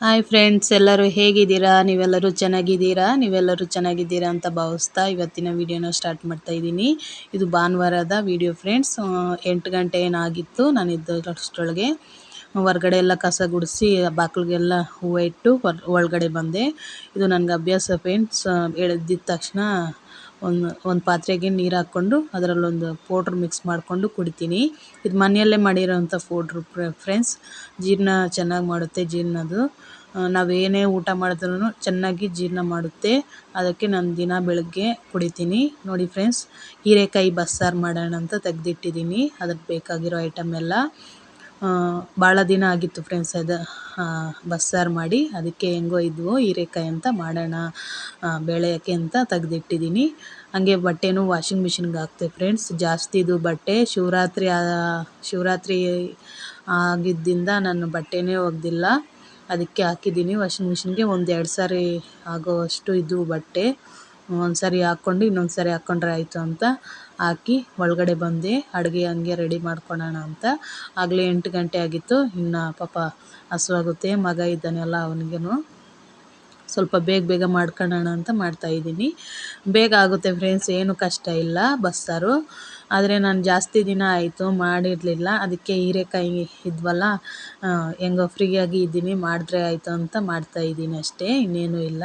Hi friends ಎಲ್ಲರೂ ಹೇಗಿದ್ದೀರಾ? ನೀವೆಲ್ಲರೂ ಚೆನ್ನಾಗಿದ್ದೀರಾ? ನೀವೆಲ್ಲರೂ ಚೆನ್ನಾಗಿದ್ದೀರಾ ಅಂತ ಭಾವಿಸ್ತಾ ಇವತ್ತಿನ ವಿಡಿಯೋನ ಸ್ಟಾರ್ಟ್ ಮಾಡ್ತಾ ಇದ್ದೀನಿ. ಇದು ಭಾನುವಾರದ ವಿಡಿಯೋ ಫ್ರೆಂಡ್ಸ್ ಎಂಟು ಗಂಟೆ ಏನಾಗಿತ್ತು? ನಾನು ಇದ್ದಷ್ಟೊಳಗೆ ಹೊರಗಡೆ ಎಲ್ಲ ಕಸ ಗುಡಿಸಿ ಬಾಗಿಲಿಗೆಲ್ಲ ಹೂವು ಇಟ್ಟು ಒಳಗಡೆ ಬಂದೆ. ಇದು ನನಗೆ ಅಭ್ಯಾಸ ಫ್ರೆಂಡ್ಸ್ ಎಳೆದಿದ್ದ ತಕ್ಷಣ ಒಂದು ಒಂದು ಪಾತ್ರೆಗೆ ನೀರು ಹಾಕ್ಕೊಂಡು ಅದರಲ್ಲೊಂದು ಪೌಡ್ರ್ ಮಿಕ್ಸ್ ಮಾಡಿಕೊಂಡು ಕುಡಿತೀನಿ. ಇದು ಮನೆಯಲ್ಲೇ ಮಾಡಿರೋಂಥ ಪೌಡ್ರ್ ಫ್ರೆಂಡ್ಸ್ ಜೀರ್ಣ ಚೆನ್ನಾಗಿ ಮಾಡುತ್ತೆ ಜೀರ್ಣದು ನಾವೇನೇ ಊಟ ಮಾಡಿದ್ರೂ ಚೆನ್ನಾಗಿ ಜೀರ್ಣ ಮಾಡುತ್ತೆ. ಅದಕ್ಕೆ ನಾನು ದಿನ ಬೆಳಗ್ಗೆ ಕುಡಿತೀನಿ ನೋಡಿ ಫ್ರೆಂಡ್ಸ್, ಹೀರೆಕಾಯಿ ಬಸ್ಸಾರು ಮಾಡೋಣ ಅಂತ ತೆಗೆದಿಟ್ಟಿದ್ದೀನಿ ಅದಕ್ಕೆ ಬೇಕಾಗಿರೋ ಐಟಮ್ ಎಲ್ಲ ಭಾಳ ದಿನ ಆಗಿತ್ತು ಫ್ರೆಂಡ್ಸ್ ಅದು ಬಸ್ಸಾರು ಮಾಡಿ. ಅದಕ್ಕೆ ಹೆಂಗೋ ಇದ್ವೋ ಹೀರೆಕಾಯಿ ಅಂತ ಮಾಡೋಣ ಬೆಳೆಯೋಕ್ಕೆ ಅಂತ ತೆಗೆದಿಟ್ಟಿದ್ದೀನಿ ಹಾಗೆ ಬಟ್ಟೆನೂ ವಾಷಿಂಗ್ ಮಿಷಿನ್ಗೆ ಹಾಕ್ತೆ ಫ್ರೆಂಡ್ಸ್. ಜಾಸ್ತಿ ಇದು ಬಟ್ಟೆ, ಶಿವರಾತ್ರಿ ಶಿವರಾತ್ರಿ ಆಗಿದ್ದರಿಂದ ನಾನು ಬಟ್ಟೆನೇ ಒಗ್ದಿಲ್ಲ. ಅದಕ್ಕೆ ಹಾಕಿದ್ದೀನಿ ವಾಷಿಂಗ್ ಮಿಷಿನ್ಗೆ ಒಂದು ಎರಡು ಸಾರಿ ಆಗೋವಷ್ಟು ಇದು ಬಟ್ಟೆ, ಒಂದು ಸಾರಿ ಹಾಕ್ಕೊಂಡು ಇನ್ನೊಂದು ಸಾರಿ ಹಾಕ್ಕೊಂಡ್ರೆ ಆಯಿತು ಅಂತ ಹಾಕಿ ಒಳಗಡೆ ಬಂದೆ. ಅಡುಗೆ ಹಂಗೆ ರೆಡಿ ಮಾಡ್ಕೊಳ್ಳೋಣ ಅಂತ. ಆಗಲೇ ಎಂಟು ಗಂಟೆ ಆಗಿತ್ತು, ಇನ್ನು ಪಾಪ ಹಸುವಾಗುತ್ತೆ, ಮಗ ಇದ್ದಾನೆಲ್ಲ ಅವನಿಗೇನು. ಸ್ವಲ್ಪ ಬೇಗ ಬೇಗ ಮಾಡ್ಕೊಳ್ಳೋಣ ಅಂತ ಮಾಡ್ತಾಯಿದ್ದೀನಿ ಬೇಗ ಆಗುತ್ತೆ ಫ್ರೆಂಡ್ಸ್ ಏನು ಕಷ್ಟ ಇಲ್ಲ, ಬಸ್ಸಾರು. ಆದರೆ ನಾನು ಜಾಸ್ತಿ ದಿನ ಆಯಿತು ಮಾಡಿರಲಿಲ್ಲ. ಅದಕ್ಕೆ ಹೀರೆಕಾಯಿ ಇದ್ವಲ್ಲ ಹೆಂಗೋ ಫ್ರೀಯಾಗಿ ಇದ್ದೀನಿ, ಮಾಡಿದ್ರೆ ಆಯಿತು ಅಂತ ಮಾಡ್ತಾ ಇದ್ದೀನಿ ಅಷ್ಟೇ, ಇನ್ನೇನು ಇಲ್ಲ.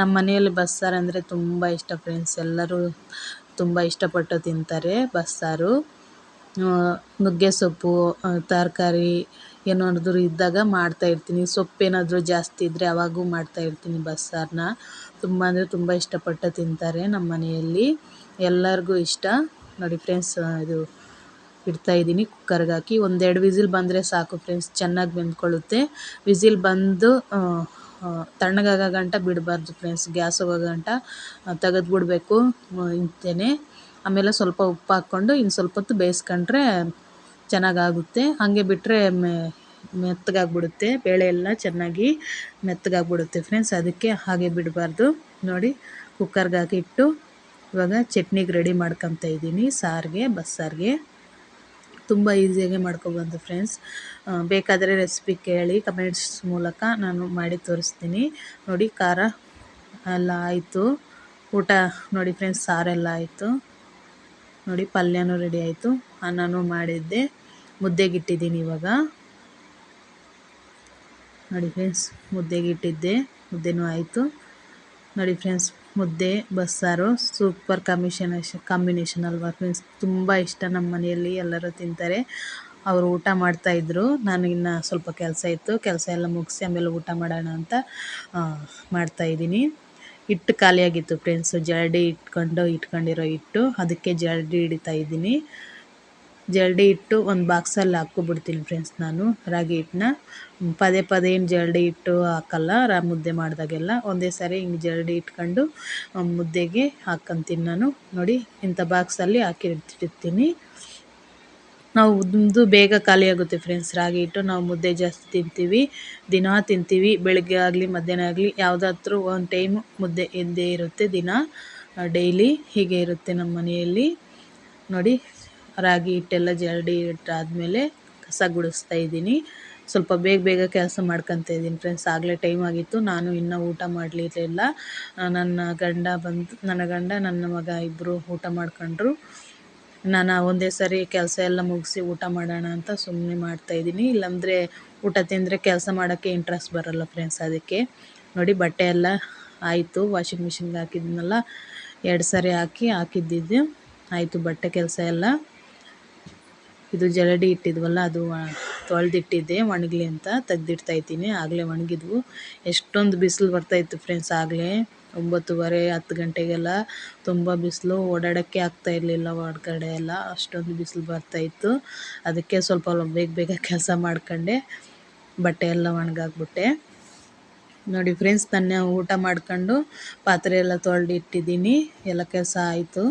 ನಮ್ಮ ಮನೆಯಲ್ಲಿ ಬಸ್ಸಾರು ಅಂದರೆ ತುಂಬ ಇಷ್ಟ ಫ್ರೆಂಡ್ಸ್ ಎಲ್ಲರೂ ತುಂಬ ಇಷ್ಟಪಟ್ಟು ತಿಂತಾರೆ ಬಸ್ಸಾರು. ನುಗ್ಗೆ ಸೊಪ್ಪು ತರಕಾರಿ ಏನಾದರೂ ಇದ್ದಾಗ ಮಾಡ್ತಾಯಿರ್ತೀನಿ ಸೊಪ್ಪೇನಾದರೂ ಜಾಸ್ತಿ ಇದ್ದರೆ ಅವಾಗೂ ಮಾಡ್ತಾಯಿರ್ತೀನಿ ಬಸ್ಸಾರನ್ನ ತುಂಬ ಅಂದರೆ ತುಂಬ ಇಷ್ಟಪಟ್ಟು ತಿಂತಾರೆ ನಮ್ಮ ಮನೆಯಲ್ಲಿ. ಎಲ್ಲರಿಗೂ ಇಷ್ಟ. ನೋಡಿ ಫ್ರೆಂಡ್ಸ್ ಇದು ಇಡ್ತಾ ಇದ್ದೀನಿ ಕುಕ್ಕರ್ಗೆ ಹಾಕಿ. ಒಂದೆರಡು ವಿಸಿಲ್ ಬಂದರೆ ಸಾಕು ಫ್ರೆಂಡ್ಸ್, ಚೆನ್ನಾಗಿ ಬೆಂದ್ಕೊಳ್ಳುತ್ತೆ. ವಿಸಿಲ್ ಬಂದು ತಣ್ಣಗಾಗೋ ಗಂಟ ಬಿಡಬಾರ್ದು ಫ್ರೆಂಡ್ಸ್, ಗ್ಯಾಸ್ ಹೋಗೋ ಗಂಟ ತೆಗೆದ್ಬಿಡ್ಬೇಕು ಇಂತೇನೆ. ಆಮೇಲೆ ಸ್ವಲ್ಪ ಉಪ್ಪು ಹಾಕ್ಕೊಂಡು ಇನ್ನು ಸ್ವಲ್ಪ ಹೊತ್ತು ಬೇಯಿಸ್ಕೊಂಡ್ರೆ ಚೆನ್ನಾಗಾಗುತ್ತೆ. ಹಾಗೆ ಬಿಟ್ಟರೆ ಮೆತ್ತಗಾಗ್ಬಿಡುತ್ತೆ, ಬೇಳೆ ಎಲ್ಲ ಚೆನ್ನಾಗಿ ಮೆತ್ತಗಾಗ್ಬಿಡುತ್ತೆ ಫ್ರೆಂಡ್ಸ್, ಅದಕ್ಕೆ ಹಾಗೆ ಬಿಡಬಾರ್ದು. ನೋಡಿ, ಕುಕ್ಕರ್ಗೆ ಹಾಕಿಟ್ಟು ಇವಾಗ ಚಟ್ನಿಗೆ ರೆಡಿ ಮಾಡ್ಕೊತ ಇದ್ದೀನಿ. ಸಾರಿಗೆ ಬಸ್ಸಾರಿಗೆ ತುಂಬ ಈಸಿಯಾಗಿ ಮಾಡ್ಕೊಬೋದು ಫ್ರೆಂಡ್ಸ್ ಬೇಕಾದರೆ ರೆಸಿಪಿ ಕೇಳಿ ಕಮೆಂಟ್ಸ್ ಮೂಲಕ ನಾನು ಮಾಡಿ ತೋರಿಸ್ತೀನಿ. ನೋಡಿ, ಖಾರ ಎಲ್ಲ ಆಯಿತು. ಊಟ ನೋಡಿ ಫ್ರೆಂಡ್ಸ್ ಸಾರೆಲ್ಲ ಆಯಿತು. ನೋಡಿ, ಪಲ್ಯನೂ ರೆಡಿ ಆಯಿತು. ಅನ್ನನೂ ಮಾಡಿದ್ದೆ. ಮುದ್ದೆಗಿಟ್ಟಿದ್ದೀನಿ ಇವಾಗ. ನೋಡಿ ಫ್ರೆಂಡ್ಸ್ ಮುದ್ದೆಗಿಟ್ಟಿದ್ದೆ ಮುದ್ದೆನೂ ಆಯಿತು. ನೋಡಿ ಫ್ರೆಂಡ್ಸ್ ಮುದ್ದೆ, ಬಸ್ಸಾರು ಸೂಪರ್ ಕಾಂಬಿನೇಷನ್ ಕಾಂಬಿನೇಷನ್ ಅಲ್ವಾ ಫ್ರೆಂಡ್ಸ್ ತುಂಬ ಇಷ್ಟ ನಮ್ಮ ಮನೆಯಲ್ಲಿ ಎಲ್ಲರೂ ತಿಂತಾರೆ. ಅವರು ಊಟ ಮಾಡ್ತಾಯಿದ್ರು ನಾನು ಇನ್ನು ಸ್ವಲ್ಪ ಕೆಲಸ ಇತ್ತು. ಕೆಲಸ ಎಲ್ಲ ಮುಗಿಸಿ ಆಮೇಲೆ ಊಟ ಮಾಡೋಣ ಅಂತ ಮಾಡ್ತಾಯಿದ್ದೀನಿ ಹಿಟ್ಟು ಖಾಲಿಯಾಗಿತ್ತು ಫ್ರೆಂಡ್ಸು ಜರಡಿ ಇಟ್ಕೊಂಡು, ಇಟ್ಕೊಂಡಿರೋ ಹಿಟ್ಟು. ಅದಕ್ಕೆ ಜರಡಿ ಹಿಡಿತಾ ಇದ್ದೀನಿ. ಜರಡಿ ಹಿಟ್ಟು ಒಂದು ಬಾಕ್ಸಲ್ಲಿ ಹಾಕ್ಕೊಬಿಡ್ತೀನಿ ಫ್ರೆಂಡ್ಸ್ ನಾನು ರಾಗಿ ಹಿಟ್ಟನ್ನ. ಪದೇ ಪದೇ ಏನು ಜರಡಿ ಹಿಟ್ಟು ಹಾಕಲ್ಲ, ರಾ ಮುದ್ದೆ ಮಾಡಿದಾಗೆಲ್ಲ. ಒಂದೇ ಸಾರಿ ಹಿಂಗೆ ಜರಡಿ ಇಟ್ಕೊಂಡು ಮುದ್ದೆಗೆ ಹಾಕ್ಕೊಂತೀನಿ ನಾನು. ನೋಡಿ, ಇಂಥ ಬಾಕ್ಸಲ್ಲಿ ಹಾಕಿಟ್ಟಿರ್ತೀನಿ ನಾವು ಉದ್ದು ಬೇಗ ಖಾಲಿಯಾಗುತ್ತೆ ಫ್ರೆಂಡ್ಸ್ ರಾಗಿ ಹಿಟ್ಟು. ನಾವು ಮುದ್ದೆ ಜಾಸ್ತಿ ತಿಂತೀವಿ, ದಿನ ತಿಂತೀವಿ. ಬೆಳಗ್ಗೆ ಆಗಲಿ, ಮಧ್ಯಾಹ್ನ ಆಗಲಿ, ಯಾವುದಾದ್ರೂ ಒಂದು ಟೈಮು ಮುದ್ದೆ ಎದ್ದೇ ಇರುತ್ತೆ ದಿನ ಡೈಲಿ ಹೀಗೆ ಇರುತ್ತೆ ನಮ್ಮ ಮನೆಯಲ್ಲಿ ನೋಡಿ ರಾಗಿ ಹಿಟ್ಟೆಲ್ಲ ಜರಡಿ ಇಟ್ಟಾದಮೇಲೆ ಕಸ ಗುಡಿಸ್ತಾ ಇದ್ದೀನಿ. ಸ್ವಲ್ಪ ಬೇಗ ಬೇಗ ಕೆಲಸ ಮಾಡ್ಕೊತ ಇದ್ದೀನಿ ಫ್ರೆಂಡ್ಸ್ ಆಗಲೇ ಟೈಮ್ ಆಗಿತ್ತು. ನಾನು ಇನ್ನೂ ಊಟ ಮಾಡಲಿರಲಿಲ್ಲ ನನ್ನ ಗಂಡ ಬಂದು, ನನ್ನ ಗಂಡ, ನನ್ನ ಮಗ ಇಬ್ಬರು ಊಟ ಮಾಡ್ಕೊಂಡ್ರು. ನಾನು ಒಂದೇ ಸರಿ ಕೆಲಸ ಎಲ್ಲ ಮುಗಿಸಿ ಊಟ ಮಾಡೋಣ ಅಂತ ಸುಮ್ಮನೆ ಮಾಡ್ತಾಯಿದ್ದೀನಿ ಇಲ್ಲಾಂದರೆ ಊಟ ತಿಂದರೆ ಕೆಲಸ ಮಾಡೋಕ್ಕೆ ಇಂಟ್ರೆಸ್ಟ್ ಬರೋಲ್ಲ ಫ್ರೆಂಡ್ಸ್ ಅದಕ್ಕೆ. ನೋಡಿ ಬಟ್ಟೆ ಎಲ್ಲ ಆಯಿತು. ವಾಷಿಂಗ್ ಮಿಷಿನ್ಗೆ ಹಾಕಿದ್ನಲ್ಲ. ಎರಡು ಸಾರಿ ಹಾಕಿ ಹಾಕಿದ್ದಿದ್ದು. ಆಯಿತು ಬಟ್ಟೆ ಕೆಲಸ ಎಲ್ಲ. ಇದು ಜರಡಿ ಇಟ್ಟಿದ್ವಲ್ಲ, ಅದು ತೊಳೆದಿಟ್ಟಿದ್ದೆ, ಒಣಗಲಿ ಅಂತ ತೆಗ್ದಿಡ್ತಾ ಇದ್ದೀನಿ. ಆಗಲೇ ಒಣಗಿದ್ವು. ಎಷ್ಟೊಂದು ಬಿಸಿಲು ಬರ್ತಾಯಿತ್ತು ಫ್ರೆಂಡ್ಸ್ ಆಗಲೇ ಒಂಬತ್ತುವರೆ, ಹತ್ತು ಗಂಟೆಗೆಲ್ಲ ತುಂಬ ಬಿಸಿಲು. ಓಡಾಡೋಕ್ಕೆ ಆಗ್ತಾ ಇರಲಿಲ್ಲ ಹೊರ್ಗಡೆ ಎಲ್ಲ. ಅಷ್ಟೊಂದು ಬಿಸಿಲು ಬರ್ತಾಯಿತ್ತು ಅದಕ್ಕೆ ಸ್ವಲ್ಪ ಬೇಗ ಬೇಗ ಕೆಲಸ ಮಾಡ್ಕೊಂಡೆ. ಬಟ್ಟೆ ಎಲ್ಲ ಒಣಗಾಕ್ಬಿಟ್ಟೆ. ನೋಡಿ ಫ್ರೆಂಡ್ಸ್ ತನ್ನ ಊಟ ಮಾಡ್ಕೊಂಡು ಪಾತ್ರೆ ಎಲ್ಲ ತೊಳೆದು ಇಟ್ಟಿದ್ದೀನಿ ಎಲ್ಲ ಕೆಲಸ ಆಯಿತು.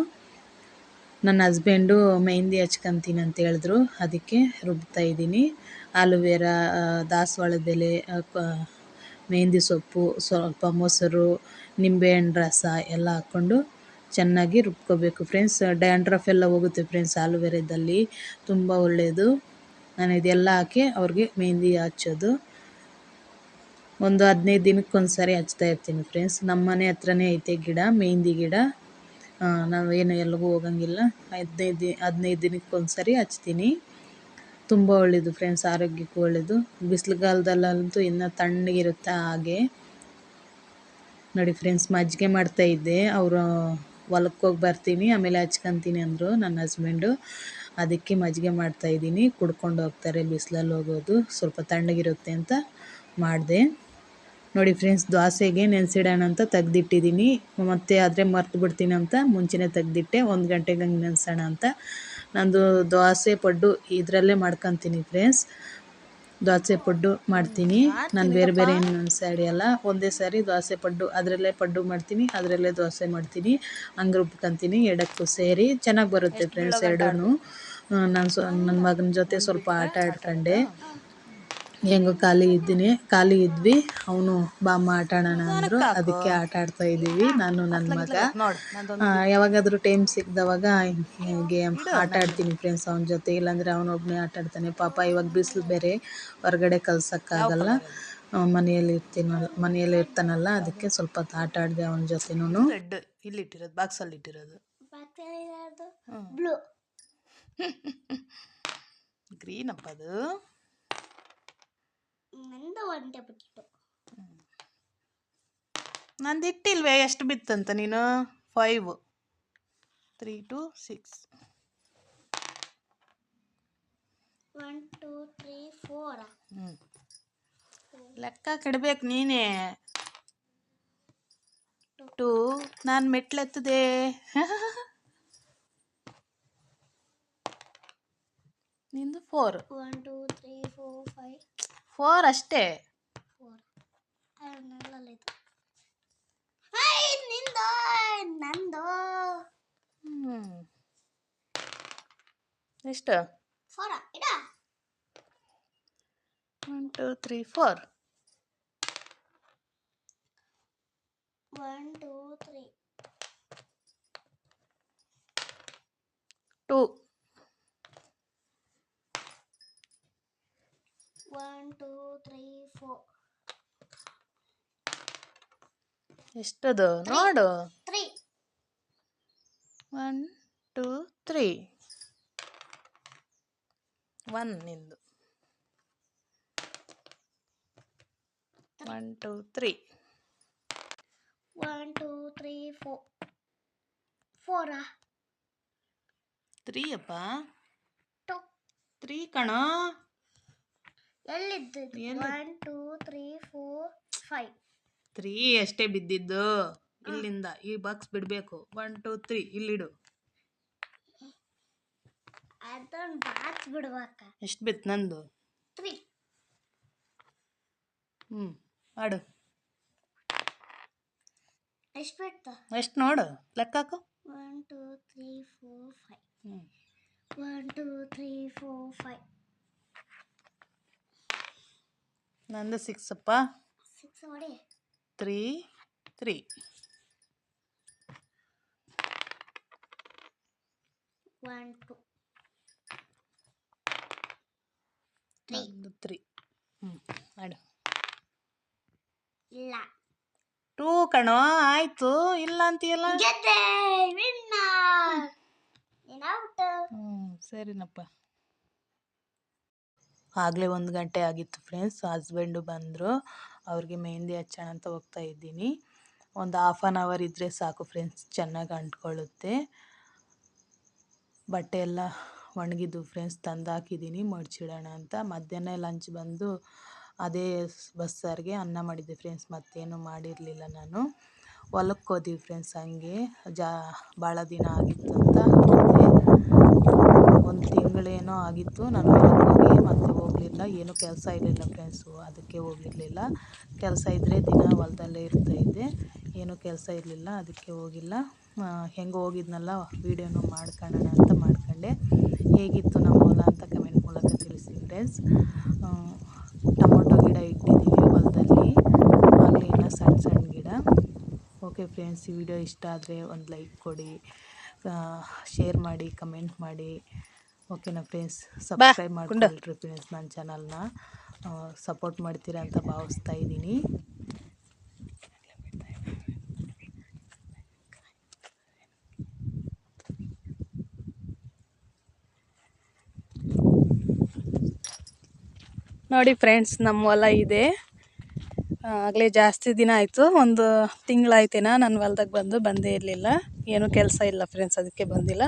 ನನ್ನ ಹಸ್ಬೆಂಡು ಮೆಹಂದಿ ಹಚ್ಕೊಂತೀನಿ ಅಂತ ಹೇಳಿದ್ರು. ಅದಕ್ಕೆ ರುಬ್ತಾ ಇದ್ದೀನಿ. ಆಲೂವೆರಾ ದಾಸವಾಳದೆಲೆ ಮೆಹಂದಿ ಸೊಪ್ಪು, ಸ್ವಲ್ಪ ಮೊಸರು ನಿಂಬೆಹಣ್ಣು ರಸ ಎಲ್ಲ ಹಾಕ್ಕೊಂಡು ಚೆನ್ನಾಗಿ ರುಬ್ಕೋಬೇಕು ಫ್ರೆಂಡ್ಸ್ ಡ್ಯಾಂಡ್ರಫ್ ಎಲ್ಲ ಹೋಗುತ್ತೆ ಫ್ರೆಂಡ್ಸ್ ಆಲೂವೆರಾದಲ್ಲಿ ತುಂಬ ಒಳ್ಳೆಯದು ನಾನು ಇದೆಲ್ಲ ಹಾಕಿ ಅವ್ರಿಗೆ ಮೆಹಂದಿ ಹಚ್ಚೋದು. ಒಂದು ಹದಿನೈದು ದಿನಕ್ಕೊಂದ್ಸರಿ ಹಚ್ತಾ ಇರ್ತೀನಿ ಫ್ರೆಂಡ್ಸ್ ನಮ್ಮ ಮನೆ ಹತ್ರನೇ ಐತೆ ಗಿಡ ಮೆಹಂದಿ ಗಿಡ. ಆ, ಏನು ಎಲ್ಲಿಗೂ ಹೋಗಂಗಿಲ್ಲ. ಹದಿನೈದು ದಿ ಹದಿನೈದು ದಿನಕ್ಕೆ ಒಂದ್ಸರಿ ಹಚ್ತೀನಿ. ತುಂಬ ಒಳ್ಳೆಯದು ಫ್ರೆಂಡ್ಸ್ ಆರೋಗ್ಯಕ್ಕೂ ಒಳ್ಳೆಯದು ಬಿಸಿಲುಗಾಲದಲ್ಲಂತೂ ಇನ್ನೂ ತಣ್ಣಗಿರುತ್ತೆ ಹಾಗೆ. ನೋಡಿ ಫ್ರೆಂಡ್ಸ್ ಮಜ್ಜಿಗೆ ಮಾಡ್ತಾ ಇದ್ದೆ. ಅವರು ಹೊಲಕ್ಕೆ ಹೋಗಿ ಬರ್ತೀನಿ ಆಮೇಲೆ ಹಚ್ಕೊಂತೀನಿ ಅಂದರು ನನ್ನ ಹಸ್ಬೆಂಡು ಅದಕ್ಕೆ ಮಜ್ಜಿಗೆ ಮಾಡ್ತಾ ಇದ್ದೀನಿ. ಕುಡ್ಕೊಂಡು ಹೋಗ್ತಾರೆ ಬಿಸಿಲಲ್ಲಿ ಹೋಗೋದು. ಸ್ವಲ್ಪ ತಣ್ಣಗಿರುತ್ತೆ ಅಂತ ಮಾಡಿದೆ. ನೋಡಿ ಫ್ರೆಂಡ್ಸ್ ದೋಸೆಗೆ ನೆನೆಸಿಡೋಣ ಅಂತ ತೆಗ್ದಿಟ್ಟಿದ್ದೀನಿ. ಮತ್ತೆ ಆದರೆ ಮರ್ತು ಬಿಡ್ತೀನಿ ಅಂತ ಮುಂಚೆನೇ ತೆಗ್ದಿಟ್ಟೆ. ಒಂದು ಗಂಟೆಗೆ ಹಂಗೆ ನೆನೆಸೋಣ ಅಂತ. ನಂದು ದೋಸೆ ಪಡ್ಡು ಇದರಲ್ಲೇ ಮಾಡ್ಕೊತೀನಿ ಫ್ರೆಂಡ್ಸ್. ದೋಸೆ ಪಡ್ಡು ಮಾಡ್ತೀನಿ. ನಾನು ಬೇರೆ ಬೇರೆ ಏನು ನೆನೆಸಾಡಿಯಲ್ಲ ಒಂದೇ ಸಾರಿ ದೋಸೆ ಪಡ್ಡು. ಅದರಲ್ಲೇ ಪಡ್ಡು ಮಾಡ್ತೀನಿ. ಅದರಲ್ಲೇ ದೋಸೆ ಮಾಡ್ತೀನಿ. ಹಂಗೆ ರುಬ್ಕೊತೀನಿ ಎಡಕ್ಕೂ ಸೇರಿ. ಚೆನ್ನಾಗಿ ಬರುತ್ತೆ ಫ್ರೆಂಡ್ಸ್ ಎರಡೂ ನಾನು ಸ್ವ ನನ್ನ ಮಗನ ಜೊತೆ ಸ್ವಲ್ಪ ಆಟ ಆಡ್ಕೊಂಡೆ. ಹೆಂಗೋ ಖಾಲಿ ಇದ್ದೀನಿ. ಖಾಲಿ ಇದ್ವಿ. ಅವನು ಬಾಮ್ಮ ಆಟ ಆಡೋಣ ಅಂದರು. ಅದಕ್ಕೆ ಆಟ ಆಡ್ತಾ ಇದ್ದೀವಿ. ನಾನು ನನ್ನ ಮಗ. ಯಾವಾಗಾದರೂ ಟೈಮ್ ಸಿಕ್ಕಿದವಾಗ ಹೀಗೆ ಆಟ ಆಡ್ತೀನಿ ಫ್ರೆಂಡ್ಸ್ ಅವನ ಜೊತೆ. ಇಲ್ಲಾಂದರೆ ಅವನೊಬ್ಬನೇ ಆಟ ಆಡ್ತಾನೆ. ಪಾಪ ಇವಾಗ ಬಿಸಿಲು ಬೇರೆ. ಹೊರಗಡೆ ಕಲ್ಸೋಕ್ಕಾಗಲ್ಲ. ಮನೆಯಲ್ಲಿ ಇರ್ತೀನಲ್ಲ ಮನೆಯಲ್ಲಿ ಇರ್ತಾನಲ್ಲ. ಅದಕ್ಕೆ ಸ್ವಲ್ಪ ಹೊತ್ತು ಆಟ ಆಡಿದೆ ಅವನ ಜೊತೆನೂ ರೆಡ್ ಇಲ್ಲಿ ಇಟ್ಟಿರೋದು. ಬಾಕ್ಸಲ್ಲಿ ಇಟ್ಟಿರೋದು ಗ್ರೀನ್ ಅಪ್ಪ ಅದು. ನಂದು ಒಂದೇ ಬಿಟ್ಟಿತ್ತು ನಂದು ಇಟ್ಟಿಲ್ವೇ ಎಷ್ಟು ಬಿತ್ತಂತ ನೀನು? Five three two six one two three four ಹ್ಞೂ ಲೆಕ್ಕ ಕೆಡಬೇಕು ನೀನೇ. ಟು ನಾನು ಮೆಟ್ಲೆತ್ತದೆ. ನಿಂದು four one two three four five four. ಅಷ್ಟೇ ಫೋರ್ ನೆಲ್ಲಲ್ಲಿತ್ತು ನಿಂದು ನಂದು. ಹ್ಞೂ ಎಷ್ಟು? ಫೋರ ಇಡ. One two three four. One two three. Two one two three four ಎಷ್ಟದು? ನೋಡು. Three one two three one ನಿಂದು. One two three one two three four ಫೋರಾ three ಅಪ್ಪ. ಟು ತ್ರೀ ಕಣೋ. ಎಲ್ಲಿದ್ದು? ಎಲ್ಲಿ? One two three four five three ಅಷ್ಟೇ ಬಿದ್ದಿದ್ದು. ಇಲ್ಲಿಂದ ಈ box ಬಿಡಬೇಕು. ಒನ್ ಟೂ ತ್ರೀ ಇಲ್ಲಿಡು. ಅದೊಂದು ಬಾತ್ ಬಿಡ್ಬೇಕ ಎಷ್ಟು ಬಿತ್ತು ನಂದು? ತ್ರೀ ಹ್ಞೂ ಆಡು ಎಷ್ಟು ಬಿಡ್ತ? ಎಷ್ಟು ನೋಡು ಲೆಕ್ಕ ಹಾಕು. One two three four five ಹ್ಞೂ one two three four five ನಂದು ಸಿಕ್ಸ್ ಅಪ್ಪ. ತ್ರೀ ತ್ರೀ ನಂದು ತ್ರೀ ಹ್ಞೂ ಇಲ್ಲ. ಟೂ ಕಣೋ ಆಯ್ತು. ಇಲ್ಲ ಅಂತೀಯಲ್ಲ? ಹ್ಞೂ ಸರಿನಪ್ಪ. ಆಗಲೇ ಒಂದು ಗಂಟೆ ಆಗಿತ್ತು ಫ್ರೆಂಡ್ಸ್ ಹಸ್ಬೆಂಡು ಬಂದರು. ಅವ್ರಿಗೆ ಮೆಹಂದಿ ಹಚ್ಚೋಣ ಅಂತ ಹೋಗ್ತಾ ಇದ್ದೀನಿ. ಒಂದು ಹಾಫ್ ಆನ್ ಅವರ್ ಇದ್ದರೆ ಸಾಕು ಫ್ರೆಂಡ್ಸ್ ಚೆನ್ನಾಗಿ ಅಂಟ್ಕೊಳ್ಳುತ್ತೆ. ಬಟ್ಟೆ ಎಲ್ಲ ಒಣಗಿದ್ದು ಫ್ರೆಂಡ್ಸ್ ತಂದು ಹಾಕಿದ್ದೀನಿ ಮಡ್ಚಿಡೋಣ ಅಂತ. ಮಧ್ಯಾಹ್ನ ಲಂಚ್ ಬಂದು ಅದೇ ಬಸ್ಸಾರಿಗೆ ಅನ್ನ ಮಾಡಿದ್ದೆ ಫ್ರೆಂಡ್ಸ್ ಮತ್ತೇನು ಮಾಡಿರಲಿಲ್ಲ ನಾನು. ಹೊಲಕ್ಕೆ ಹೋದಿವಿ ಫ್ರೆಂಡ್ಸ್ ಹಂಗೆ. ಜಾ, ಭಾಳ ದಿನ ಆಗಿತ್ತು ಅಂತ ಒಂದು ತಿಂಗಳೇನೋ ಆಗಿತ್ತು. ನಾನು ಹೊಲಕ್ಕೆ ಹೋಗಿ ಮತ್ತೆ ಹೋಗಲಿಲ್ಲ ಏನೂ ಕೆಲಸ ಇರಲಿಲ್ಲ ಫ್ರೆಂಡ್ಸು ಅದಕ್ಕೆ ಹೋಗಿರಲಿಲ್ಲ. ಕೆಲಸ ಇದ್ದರೆ ದಿನ ಹೊಲದಲ್ಲೇ ಇರ್ತಾಯಿದ್ದೆ ಏನೂ ಕೆಲಸ ಇರಲಿಲ್ಲ, ಅದಕ್ಕೆ ಹೋಗಿಲ್ಲ. ಹೆಂಗೆ ಹೋಗಿದ್ನಲ್ಲ ವೀಡಿಯೋನು ಮಾಡ್ಕೊಳ್ಳೋಣ ಅಂತ ಮಾಡ್ಕೊಂಡೆ. ಹೇಗಿತ್ತು ನಮ್ಮ ಹೊಲ ಅಂತ ಕಮೆಂಟ್ ಮೂಲಕ ತಿಳಿಸಿ ಫ್ರೆಂಡ್ಸ್ ಟೊಮೊಟೊ ಗಿಡ ಇಟ್ಟಿದ್ದೀವಿ ಹೊಲದಲ್ಲಿ. ಆಗಲೇ ಸಣ್ಣ ಸಣ್ಣ ಗಿಡ. ಓಕೆ ಫ್ರೆಂಡ್ಸ್ ಈ ವಿಡಿಯೋ ಇಷ್ಟ ಆದರೆ ಒಂದು ಲೈಕ್ ಕೊಡಿ. ಶೇರ್ ಮಾಡಿ ಕಮೆಂಟ್ ಮಾಡಿ. ಓಕೆನಾ ಫ್ರೆಂಡ್ಸ್ ಸಬ್ಸ್ಕ್ರೈಬ್ ಮಾಡ್ಕೊಳ್ಳಿ ಫ್ರೆಂಡ್ಸ್ ನನ್ನ ಚಾನಲ್ನ ಸಪೋರ್ಟ್ ಮಾಡ್ತೀರಾ ಅಂತ ಭಾವಿಸ್ತಾ ಇದ್ದೀನಿ. ನೋಡಿ ಫ್ರೆಂಡ್ಸ್ ನಮ್ಮ ಹೊಲ ಇದೆ. ಆಗಲೇ ಜಾಸ್ತಿ ದಿನ ಆಯಿತು. ಒಂದು ತಿಂಗಳಾಯ್ತೇನ ನನ್ನ ಹೊಲ್ದಾಗ ಬಂದು ಬಂದೇ ಇರಲಿಲ್ಲ. ಏನೂ ಕೆಲಸ ಇಲ್ಲ ಫ್ರೆಂಡ್ಸ್ ಅದಕ್ಕೆ ಬಂದಿಲ್ಲ.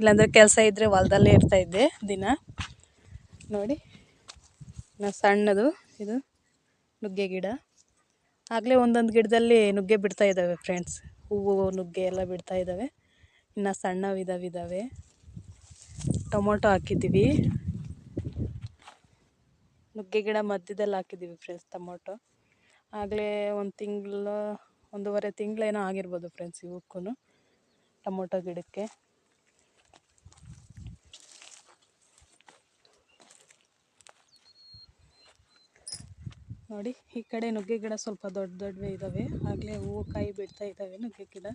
ಇಲ್ಲಾಂದರೆ ಕೆಲಸ ಇದ್ದರೆ ಹೊಲ್ದಲ್ಲೇ ಇರ್ತಾಯಿದ್ದೆ ದಿನ. ನೋಡಿ ನಾ ಸಣ್ಣದು ಇದು ನುಗ್ಗೆ ಗಿಡ. ಆಗಲೇ ಒಂದೊಂದು ಗಿಡದಲ್ಲಿ ನುಗ್ಗೆ ಬಿಡ್ತಾ ಇದ್ದಾವೆ ಫ್ರೆಂಡ್ಸ್ ಹೂವು, ನುಗ್ಗೆ ಎಲ್ಲ ಬಿಡ್ತಾ ಇದ್ದಾವೆ ಇನ್ನು ಸಣ್ಣ ವಿಧವಿದ್ದಾವೆ ಟೊಮೊಟೊ ಹಾಕಿದ್ದೀವಿ. ನುಗ್ಗೆ ಗಿಡ ಮಧ್ಯದಲ್ಲಿ ಹಾಕಿದ್ದೀವಿ ಫ್ರೆಂಡ್ಸ್ ಟೊಮೊಟೊ. ಆಗಲೇ ಒಂದು ತಿಂಗಳು, ಒಂದೂವರೆ ತಿಂಗಳೇನೋ ಆಗಿರ್ಬೋದು ಫ್ರೆಂಡ್ಸ್ ಇವಕ್ಕೂ ಟೊಮೊಟೊ ಗಿಡಕ್ಕೆ. ನೋಡಿ, ಈ ಕಡೆ ನುಗ್ಗೆ ಗಿಡ ಸ್ವಲ್ಪ ದೊಡ್ಡ ದೊಡ್ಡವೇ ಇದ್ದಾವೆ ಆಗಲೇ ಹೂವು ಕಾಯಿ ಬಿಡ್ತಾ ಇದ್ದಾವೆ ನುಗ್ಗೆ ಗಿಡ.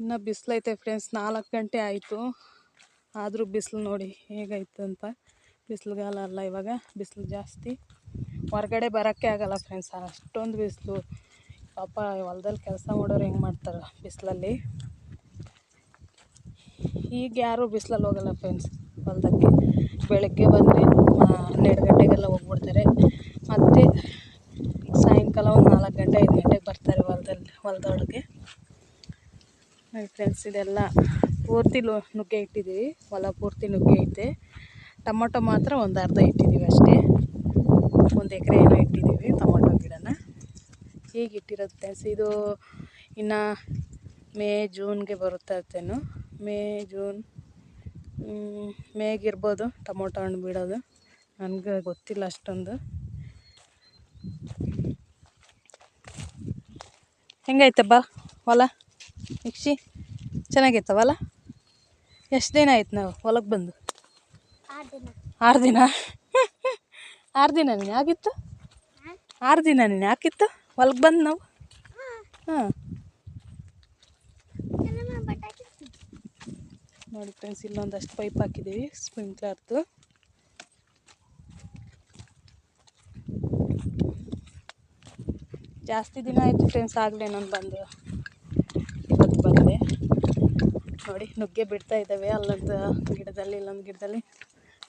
ಇನ್ನು ಬಿಸಿಲೈತೆ ಫ್ರೆಂಡ್ಸ್ ನಾಲ್ಕು ಗಂಟೆ ಆಯಿತು. ಆದರೂ ಬಿಸಿಲು ನೋಡಿ ಹೇಗಾಯ್ತು ಅಂತ. ಬಿಸಿಲುಗಾಲ ಅಲ್ಲ ಇವಾಗ, ಬಿಸಿಲು ಜಾಸ್ತಿ. ಹೊರಗಡೆ ಬರೋಕ್ಕೆ ಆಗಲ್ಲ ಫ್ರೆಂಡ್ಸ್ ಅಷ್ಟೊಂದು ಬಿಸಿಲು. ಪಾಪ ಹೊಲ್ದಲ್ಲಿ ಕೆಲಸ ಮಾಡೋರು ಹೆಂಗೆ ಮಾಡ್ತಾರೆ ಬಿಸಿಲಲ್ಲಿ? ಈಗ ಯಾರೂ ಬಿಸಿಲಲ್ಲಿ ಹೋಗಲ್ಲ ಫ್ರೆಂಡ್ಸ್ ಹೊಲದಕ್ಕೆ ಬೆಳಗ್ಗೆ ಬಂದರೆ ಹನ್ನೆರಡು ಗಂಟೆಗೆಲ್ಲ ಹೋಗ್ಬಿಡ್ತಾರೆ. ಮತ್ತು ಸಾಯಂಕಾಲ ಒಂದು ನಾಲ್ಕು ಗಂಟೆ, ಐದು ಗಂಟೆಗೆ ಬರ್ತಾರೆ ಹೊಲದಲ್ಲಿ ಹೊಲದೊಳಗೆ. ಫ್ರೆಂಡ್ಸ್ ಇದೆಲ್ಲ ಪೂರ್ತಿ ನುಗ್ಗೆ ಇಟ್ಟಿದ್ದೀವಿ. ಹೊಲ ಪೂರ್ತಿ ನುಗ್ಗೆ ಐತೆ. ಟೊಮೊಟೊ ಮಾತ್ರ ಒಂದು ಅರ್ಧ ಇಟ್ಟಿದ್ದೀವಿ ಅಷ್ಟೇ. ಒಂದು ಎಕರೆ ಏನೋ ಇಟ್ಟಿದ್ದೀವಿ ಟೊಮೊಟೊ ಗಿಡನ. ಹೀಗೆ ಇಟ್ಟಿರೋದು ಫ್ರೆಂಡ್ಸ್ ಇದು ಇನ್ನು ಮೇ, ಜೂನ್ಗೆ ಬರುತ್ತೇನೋ ಮೇ, ಜೂನ್ ಮೇಗಿರ್ಬೋದು ಟೊಮೊಟೊ ಹಣ್ಣು ಬಿಡೋದು. ನನಗೆ ಗೊತ್ತಿಲ್ಲ ಅಷ್ಟೊಂದು. ಹೆಂಗೈತಪ್ಪ ಹೊಲ? ಮಿಕ್ಸಿ ಚೆನ್ನಾಗೈತ ಹೊಲ? ಎಷ್ಟು ದಿನ ಆಯ್ತು ನಾವು ಹೊಲಕ್ಕೆ ಬಂದು? ಆರು ದಿನ. ಆರು ದಿನ? ಆರು ದಿನ ನೀನು ಆಗಿತ್ತು ಆರು ದಿನ ನೀನು ಯಾಕಿತ್ತು ಹೊಲಕ್ಕೆ ಬಂದು ನಾವು? ಹಾಂ ನಮ್ಮ ಬಟಾಕಿ ನೋಡಿ ಫ್ರೆಂಡ್ಸ್, ಇಲ್ಲೊಂದಷ್ಟು ಪೈಪ್ ಹಾಕಿದ್ದೀವಿ ಸ್ಪ್ರಿಂಕ್ಲರ್ದು ಜಾಸ್ತಿ ದಿನ ಆಯಿತು ಫ್ರೆಂಡ್ಸ್, ಆಗಲೇ ನಾನು ಬಂದು ಇವತ್ತು ಬಂದೆ. ನೋಡಿ, ನುಗ್ಗೆ ಬಿಡ್ತಾ ಇದ್ದಾವೆ, ಅಲ್ಲೊಂದು ಗಿಡದಲ್ಲಿ, ಇಲ್ಲೊಂದು ಗಿಡದಲ್ಲಿ.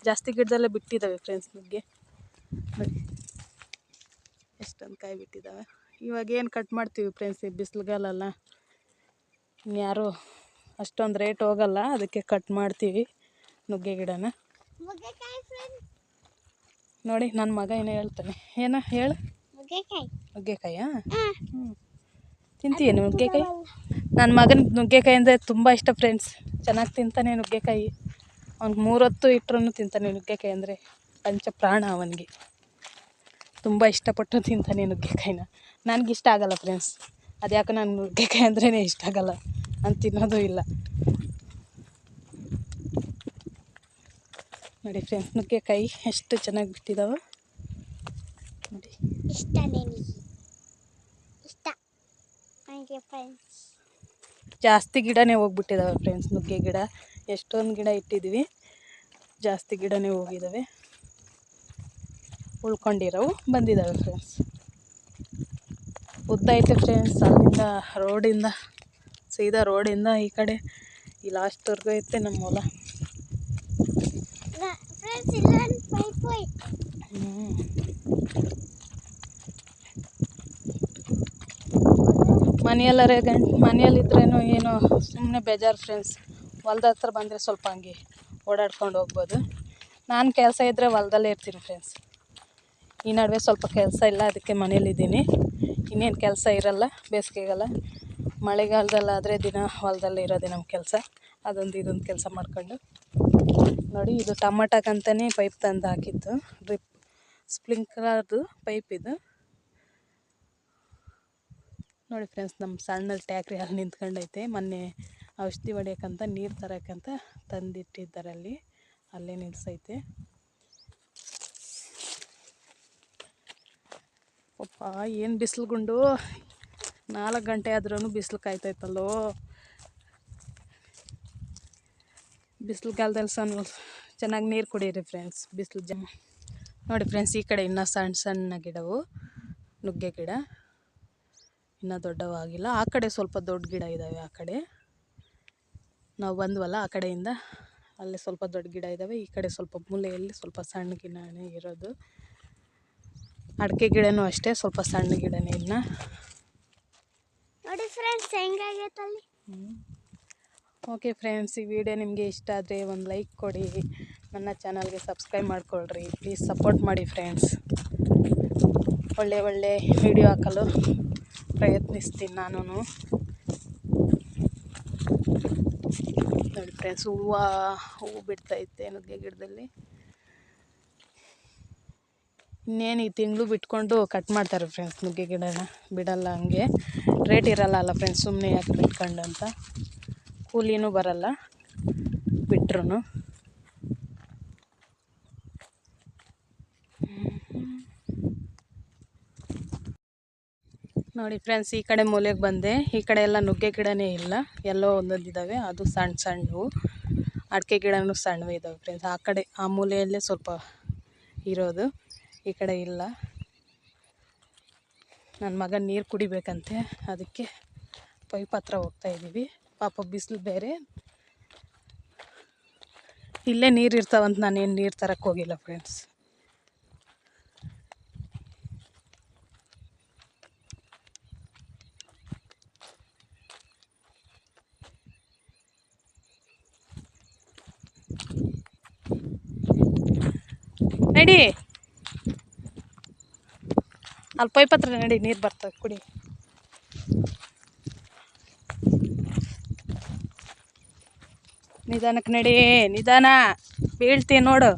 ಜಾಸ್ತಿ ಗಿಡದಲ್ಲೇ ಬಿಟ್ಟಿದ್ದಾವೆ ಫ್ರೆಂಡ್ಸ್ ನುಗ್ಗೆ. ನೋಡಿ, ಎಷ್ಟೊಂದು ಕಾಯಿ ಬಿಟ್ಟಿದ್ದಾವೆ. ಇವಾಗ ಏನು ಕಟ್ ಮಾಡ್ತೀವಿ ಫ್ರೆಂಡ್ಸ್, ಈ ಬಿಸಿಲುಗಾಲಲ್ಲ ಇನ್ಯಾರು ಅಷ್ಟೊಂದು ರೇಟ್ ಹೋಗಲ್ಲ ಅದಕ್ಕೆ ಕಟ್ ಮಾಡ್ತೀವಿ ನುಗ್ಗೆ ಗಿಡನ. ನೋಡಿ ನನ್ನ ಮಗ ಏನೋ ಹೇಳ್ತಾನೆ. ಏನ ಹೇಳು? ನುಗ್ಗೆಕಾಯಿ. ಹ್ಞೂ ತಿಂತೀಯ ನುಗ್ಗೆಕಾಯಿ? ನನ್ನ ಮಗನ ನುಗ್ಗೆಕಾಯಿ ಅಂದರೆ ತುಂಬ ಇಷ್ಟ ಫ್ರೆಂಡ್ಸ್ ಚೆನ್ನಾಗಿ ತಿಂತಾನೆ ನುಗ್ಗೆಕಾಯಿ. ಅವ್ನಿಗೆ ಮೂರೊತ್ತು ಇಟ್ಟರು ತಿಂತಾನೆ ನುಗ್ಗೆಕಾಯಿ ಅಂದರೆ ಪಂಚ ಪ್ರಾಣ ಅವನಿಗೆ. ತುಂಬ ಇಷ್ಟಪಟ್ಟು ತಿಂತಾನೆ ನುಗ್ಗೆಕಾಯಿನ. ನನಗೆ ಇಷ್ಟ ಆಗಲ್ಲ ಫ್ರೆಂಡ್ಸ್ ಅದ್ಯಾಕೆ ನಾನು ನುಗ್ಗೆಕಾಯಿ ಅಂದ್ರೇ ಇಷ್ಟ ಆಗಲ್ಲ. ನಾನು ತಿನ್ನೋದು ಇಲ್ಲ. ನೋಡಿ ಫ್ರೆಂಡ್ಸ್ ನುಗ್ಗೆಕಾಯಿ ಎಷ್ಟು ಚೆನ್ನಾಗಿ ಬಿಟ್ಟಿದ್ದಾವೆ ನೋಡಿ. ಇಷ್ಟ ನಿನಗೆ. ಇಷ್ಟ. ನನಗೆ ಫ್ರೆಂಡ್ಸ್ ಜಾಸ್ತಿ ಗಿಡನೇ ಹೋಗ್ಬಿಟ್ಟಿದಾವೆ ಫ್ರೆಂಡ್ಸ್ ನುಗ್ಗೆ ಗಿಡ. ಎಷ್ಟೊಂದು ಗಿಡ ಇಟ್ಟಿದ್ವಿ. ಜಾಸ್ತಿ ಗಿಡನೇ ಹೋಗಿದ್ದಾವೆ ಉಳ್ಕೊಂಡಿರೋವು ಬಂದಿದ್ದಾವೆ ಫ್ರೆಂಡ್ಸ್ ಉದ್ದ ಐತೆ ಫ್ರೆಂಡ್ಸ್ ಅಲ್ಲಿಂದ ರೋಡಿಂದ ಸೀದಾ ರೋಡಿಂದ ಈ ಕಡೆ. ಈ ಲಾಸ್ಟ್ವರೆಗೂ ಐತೆ ನಮ್ಮ ಹೊಲ. ಮನೆಯಲ್ಲರೇ ಗಂಟ್ ಮನೆಯಲ್ಲಿದ್ರೇನು ಏನೋ ಸುಮ್ಮನೆ ಬೇಜಾರು ಫ್ರೆಂಡ್ಸ್ ಹೊಲ್ದ ಹತ್ರ ಬಂದರೆ ಸ್ವಲ್ಪ ಹಂಗೆ ಓಡಾಡ್ಕೊಂಡು ಹೋಗ್ಬೋದು. ನಾನು ಕೆಲಸ ಇದ್ದರೆ ಹೊಲ್ದಲ್ಲೇ ಇರ್ತೀನಿ ಫ್ರೆಂಡ್ಸ್ ಈ ನಡುವೆ ಸ್ವಲ್ಪ ಕೆಲಸ ಇಲ್ಲ ಅದಕ್ಕೆ ಮನೇಲಿದ್ದೀನಿ. ಇನ್ನೇನು ಕೆಲಸ ಇರಲ್ಲ ಬೇಸಿಗೆಗಾಲ. ಮಳೆಗಾಲದಲ್ಲಾದರೆ ದಿನ ಹೊಲದಲ್ಲಿ ಇರೋದೇ ನಮ್ಮ ಕೆಲಸ. ಅದೊಂದು ಇದೊಂದು ಕೆಲಸ ಮಾಡ್ಕೊಂಡು. ನೋಡಿ, ಇದು ಟಮಾಟಕ್ಕಂತಲೇ ಪೈಪ್ ತಂದು ಹಾಕಿದ್ದು. ಡ್ರಿಪ್, ಸ್ಪ್ರಿಂಕ್ಲರ್ದು ಪೈಪ್ ಇದು. ನೋಡಿ ಫ್ರೆಂಡ್ಸ್, ನಮ್ಮ ಸಣ್ಣಲ್ಲಿ ಟ್ಯಾಕ್ರಿ ಅಲ್ಲಿ ನಿಂತ್ಕೊಂಡೈತೆ. ಮೊನ್ನೆ ಔಷಧಿ ಹೊಡಿಯೋಕ್ಕಂತ ನೀರು ತರೋಕ್ಕಂತ ತಂದಿಟ್ಟಿದ್ದಾರೆ ಅಲ್ಲಿ. ಅಲ್ಲೇ ನಿಲ್ಸೈತೆ. ಪಪ್ಪ ಏನು ಬಿಸಿಲು ಗುಂಡು. ನಾಲ್ಕು ಗಂಟೆ ಆದ್ರೂ ಬಿಸಿಲು ಕಾಯ್ತೈತಲ್ಲೋ. ಬಿಸಿಲು ಕಾಲದಲ್ಲಿ ಸಣ್ಣ ಚೆನ್ನಾಗಿ ನೀರು ಕುಡೀರಿ ಫ್ರೆಂಡ್ಸ್ ಬಿಸಿಲು ಜನ ನೋಡಿ ಫ್ರೆಂಡ್ಸ್ ಈ ಕಡೆ ಇನ್ನೂ ಸಣ್ಣ ಸಣ್ಣ ಗಿಡವು, ನುಗ್ಗೆ ಗಿಡ. ಇನ್ನೂ ದೊಡ್ಡವಾಗಿಲ್ಲ. ಆ ಕಡೆ ಸ್ವಲ್ಪ ದೊಡ್ಡ ಗಿಡ ಇದ್ದಾವೆ ಆ ಕಡೆ. ನಾವು ಬಂದ್ವಲ್ಲ ಆ ಕಡೆಯಿಂದ, ಅಲ್ಲಿ ಸ್ವಲ್ಪ ದೊಡ್ಡ ಗಿಡ ಇದ್ದಾವೆ ಈ ಕಡೆ ಸ್ವಲ್ಪ ಮೂಲೆಯಲ್ಲಿ ಸ್ವಲ್ಪ ಸಣ್ಣ ಗಿಡನೇ ಇರೋದು. ಅಡಿಕೆ ಗಿಡನೂ ಅಷ್ಟೇ, ಸ್ವಲ್ಪ ಸಣ್ಣ ಗಿಡನೇ ಇನ್ನು. ನೋಡಿ ಫ್ರೆಂಡ್ಸ್ ಹೆಂಗಾಗೈತಲ್ಲಿ ಓಕೆ ಫ್ರೆಂಡ್ಸ್ ಈ ವಿಡಿಯೋ ನಿಮಗೆ ಇಷ್ಟ ಆದರೆ ಒಂದು ಲೈಕ್ ಕೊಡಿ. ನನ್ನ ಚಾನಲ್ಗೆ ಸಬ್ಸ್ಕ್ರೈಬ್ ಮಾಡ್ಕೊಳ್ರಿ. ಪ್ಲೀಸ್ ಸಪೋರ್ಟ್ ಮಾಡಿ ಫ್ರೆಂಡ್ಸ್ ಒಳ್ಳೆ ಒಳ್ಳೆ ವಿಡಿಯೋ ಹಾಕಲು ಪ್ರಯತ್ನಿಸ್ತೀನಿ ನಾನು ನೋಡಿ ಫ್ರೆಂಡ್ಸ್ ಹೂವು ಹೂವು ಬಿಡ್ತೈತೆ ನುಗ್ಗೆ ಗಿಡದಲ್ಲಿ. ಇನ್ನೇನು ಈ ತಿಂಗಳು ಬಿಟ್ಕೊಂಡು ಕಟ್ ಮಾಡ್ತಾರೆ ಫ್ರೆಂಡ್ಸ್ ನುಗ್ಗೆ ಗಿಡನ. ಬಿಡಲ್ಲ ಹಂಗೆ. ರೇಟ್ ಇರಲ್ಲ ಅಲ್ಲ ಫ್ರೆಂಡ್ಸ್ ಸುಮ್ಮನೆ ಯಾಕೆ ಬಿಟ್ಕೊಂಡು ಅಂತ. ಕೂಲಿನೂ ಬರಲ್ಲ ಬಿಟ್ರು ನೋಡಿ ಫ್ರೆಂಡ್ಸ್ ಈ ಕಡೆ ಮೂಲೆಗೆ ಬಂದೆ. ಈ ಕಡೆ ಎಲ್ಲ ನುಗ್ಗೆ ಗಿಡನೇ ಇಲ್ಲ. ಎಲ್ಲೋ ಒಂದೊಂದಿದ್ದಾವೆ ಅದು ಸಣ್ಣ ಸಣ್ಣವು. ಅಡಿಕೆ ಗಿಡನೂ ಸಣ್ಣವು ಇದ್ದಾವೆ ಫ್ರೆಂಡ್ಸ್ ಆ ಕಡೆ, ಆ ಮೂಲೆಯಲ್ಲೇ ಸ್ವಲ್ಪ ಇರೋದು. ಈ ಕಡೆ ಇಲ್ಲ. ನನ್ನ ಮಗ ನೀರು ಕುಡಿಬೇಕಂತೆ. ಅದಕ್ಕೆ ಪೈಪ್ ಹತ್ರ ಹೋಗ್ತಾ ಇದ್ದೀವಿ ಪಾಪ ಬಿಸಿಲು ಬೇರೆ. ಇಲ್ಲೇ ನೀರು ಇರ್ತಾವಂತ ನಾನೇನು ನೀರು ತರಕ್ಕೆ ಹೋಗಿಲ್ಲ ಫ್ರೆಂಡ್ಸ್ ನಡಿ ಅಲ್ಲಿ ಪೈಪ್ ಹತ್ರ ನಡಿ, ನೀರು ಬರ್ತದೆ ಕುಡಿ. ನಿಧಾನಕ್ಕೆ ನಡಿ, ನಿಧಾನ. ಬೀಳ್ತಿ ನೋಡು.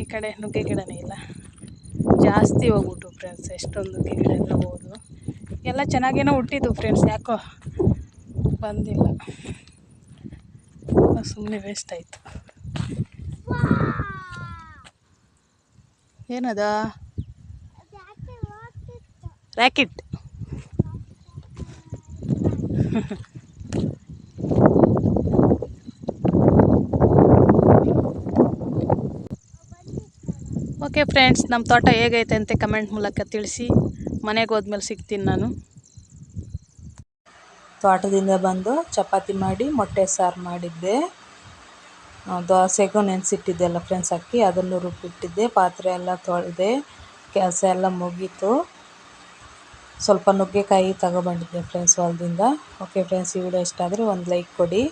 ಈ ಕಡೆ ನುಗ್ಗೆ ಗಿಡನೇ ಇಲ್ಲ. ಜಾಸ್ತಿ ಹೋಗ್ಬಿಟ್ಟು ಫ್ರೆಂಡ್ಸ್ ಎಷ್ಟೊಂದು ನುಗ್ಗೆ ಗಿಡ ಎಲ್ಲ ಹೋದು ಎಲ್ಲ ಚೆನ್ನಾಗೇನೋ ಹುಟ್ಟಿದ್ದು ಫ್ರೆಂಡ್ಸ್ ಯಾಕೋ ಬಂದಿಲ್ಲ. ಸುಮ್ಮನೆ ವೇಸ್ಟ್ ಆಯಿತು. ಏನದ? ರ್ಯಾಕೆಟ್ ಓಕೆ ಫ್ರೆಂಡ್ಸ್ ನಮ್ಮ ತೋಟ ಹೇಗೈತೆ ಅಂತ ಕಮೆಂಟ್ ಮೂಲಕ ತಿಳಿಸಿ. ಮನೆಗೆ ಹೋದ್ಮೇಲೆ ಸಿಗ್ತೀನಿ ನಾನು. ತೋಟದಿಂದ ಬಂದು ಚಪಾತಿ ಮಾಡಿ ಮೊಟ್ಟೆ ಸಾರು ಮಾಡಿದ್ದೆ. ದೋಸೆಗೂ ನೆನೆಸಿಟ್ಟಿದ್ದೆಲ್ಲ ಫ್ರೆಂಡ್ಸ್ ಅಕ್ಕಿ ಅದನ್ನು ರುಬ್ಬಿಟ್ಟಿದ್ದೆ, ಪಾತ್ರೆ ಎಲ್ಲ ತೊಳೆದೆ, ಕೆಲಸ ಎಲ್ಲ ಮುಗೀತು. ಸ್ವಲ್ಪ ನುಗ್ಗೆಕಾಯಿ ತಗೊಬಂದಿದ್ದೆ ಫ್ರೆಂಡ್ಸ್ ಹೊಲದಿಂದ. ಓಕೆ ಫ್ರೆಂಡ್ಸ್ ಈ ವಿಡಿಯೋ ಇಷ್ಟ ಆದರೆ ಒಂದು ಲೈಕ್ ಕೊಡಿ.